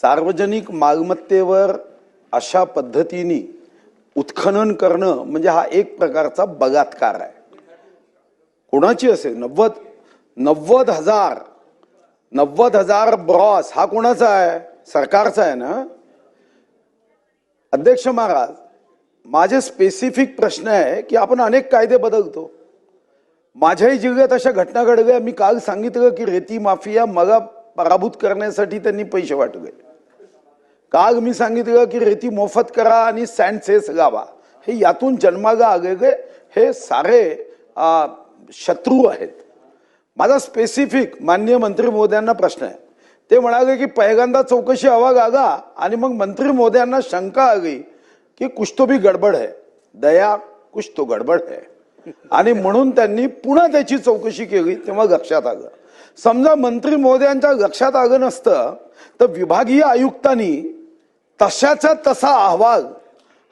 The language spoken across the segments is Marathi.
सार्वजनिक मालमत्तेवर अशा पद्धतीने उत्खनन करणं म्हणजे हा एक प्रकारचा बगात्कार आहे. कोणाची असेल? नव्वद नव्वद हजार नव्वद हजार ब्रॉस हा कोणाचा आहे? सरकारचा आहे ना? अध्यक्ष महाराज माझे स्पेसिफिक प्रश्न आहे की आपण अनेक कायदे बदलतो. माझ्याही जिल्ह्यात अशा घटना घडल्या. मी काल सांगितलं की रेती माफिया मला पराभूत करण्यासाठी त्यांनी पैसे वाटले काल मी सांगितलं की रेती मोफत करा आणि सँड सेस लावा हे यातून जन्माला आलेले हे सारे शत्रू आहेत. माझा स्पेसिफिक माननीय मंत्री मोद्यांना प्रश्न आहे. ते म्हणाले की पहिल्यांदा चौकशी हवा गागा आणि मग मंत्री मोद्यांना शंका आली की कुछ तो भी गडबड आहे. दया कुछ तो गडबड आहे. आणि म्हणून त्यांनी पुन्हा त्याची चौकशी केली तेव्हा लक्षात आलं. समजा मंत्री महोदयांच्या लक्षात आलं नसतं तर विभागीय आयुक्तांनी तशाचा तसा अहवाल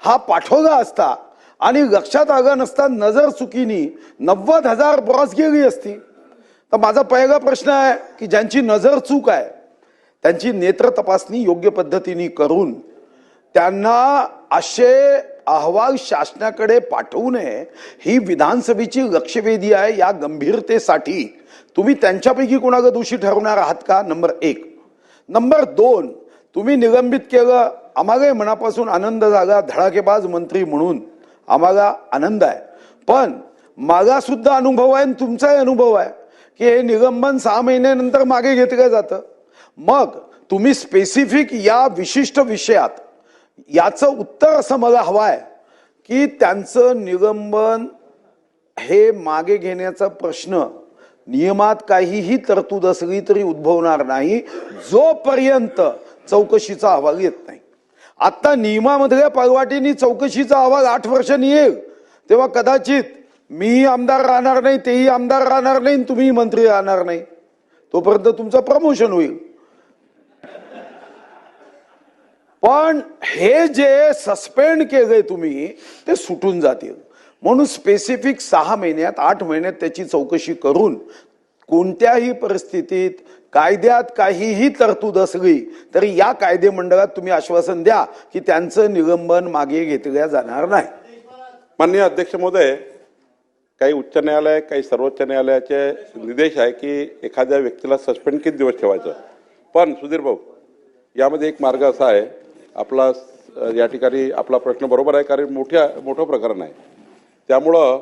हा पाठवला असता आणि लक्षात आलं नसता नजर चुकीनी नव्वद हजार ब्रॉस गेली असती. तर माझा पहिला प्रश्न आहे की ज्यांची नजर चूक आहे त्यांची नेत्र तपासणी योग्य पद्धतीने करून त्यांना असे अहवाल शासनाकडे पाठवू नये ही विधानसभेची लक्षवेधी आहे या गंभीरतेसाठी. तुम्ही त्यांच्यापैकी कोणाला दोषी ठरवणार आहात का? नंबर एक. नंबर दोन तुम्ही निलंबित केलं आम्हालाही मनापासून आनंद झाला धडाकेबाज मंत्री म्हणून. आम्हाला आनंद आहे. पण माझा सुद्धा अनुभव आहे आणि तुमचाही अनुभव आहे की हे निलंबन सहा महिन्यानंतर मागे घेतलं जातं. मग तुम्ही स्पेसिफिक या विशिष्ट विषयात याचं उत्तर असं मला हवं आहे की त्यांचं निलंबन हे मागे घेण्याचा प्रश्न नियमात काहीही तरतूद असली तरी उद्भवणार नाही. जोपर्यंत चौकशीचा अहवाल येत नाही. आता नियमामधल्या पळवाटींनी चौकशीचा अहवाल आठ वर्षांनी येईल तेव्हा कदाचित मीही आमदार राहणार नाही तेही आमदार राहणार नाही तुम्ही मंत्री राहणार नाही. तोपर्यंत तुमचं प्रमोशन होईल. पण हे जे सस्पेंड केले तुम्ही ते सुटून जातील. म्हणून स्पेसिफिक सहा महिन्यात आठ महिन्यात त्याची चौकशी करून कोणत्याही परिस्थितीत कायद्यात काहीही तरतूद असली तरी या कायदे मंडळात तुम्ही आश्वासन द्या की त्यांचं निलंबन मागे घेतल्या जाणार नाही. माननीय अध्यक्ष महोदय काही उच्च न्यायालय काही सर्वोच्च न्यायालयाचे निर्देश आहे की एखाद्या व्यक्तीला सस्पेंड किती दिवस ठेवायचं? पण सुधीर भाऊ यामध्ये एक मार्ग असा आहे आपला या ठिकाणी आपला प्रश्न बरोबर आहे कारण मोठ्या मोठं प्रकरण आहे. त्यामुळं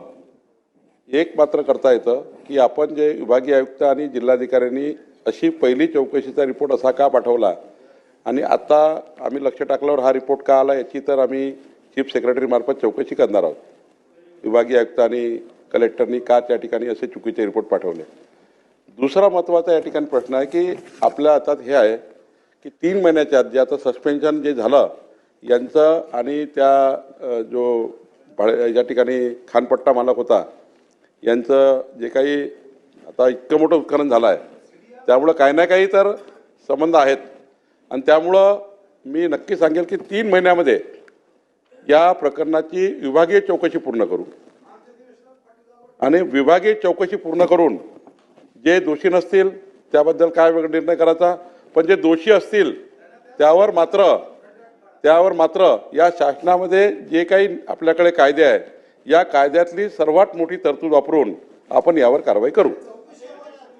एक मात्र करता येतं की आपण जे विभागीय आयुक्त आणि जिल्हाधिकाऱ्यांनी अशी पहिली चौकशीचा रिपोर्ट असा का पाठवला? आणि आता आम्ही लक्ष टाकल्यावर हा रिपोर्ट का आला याची तर आम्ही चीफ सेक्रेटरीमार्फत चौकशी करणार आहोत. विभागीय आयुक्त आणि कलेक्टरनी का त्या ठिकाणी असे चुकीचे रिपोर्ट पाठवले? दुसरा महत्त्वाचा या ठिकाणी प्रश्न आहे की आपल्या हातात हे आहे की तीन महिन्याच्या आत जे आता सस्पेन्शन जे झालं यांचं आणि त्या जो भाडे या ठिकाणी खानपट्टा मालक होता यांचं जे काही आता इतकं मोठं उत्खनन झालं आहे त्यामुळं काही ना काही तर संबंध आहेत. आणि त्यामुळं मी नक्की सांगेल की तीन महिन्यामध्ये या प्रकरणाची विभागीय चौकशी पूर्ण करू. आणि विभागीय चौकशी पूर्ण करून जे दोषी नसतील त्याबद्दल काय वेगळा निर्णय करायचा? पण जे दोषी असतील त्यावर मात्र त्यावर मात्र या शासनामध्ये जे काही आपल्याकडे कायदे आहेत या कायद्यातली सर्वात मोठी तरतूद वापरून आपण यावर कारवाई करू.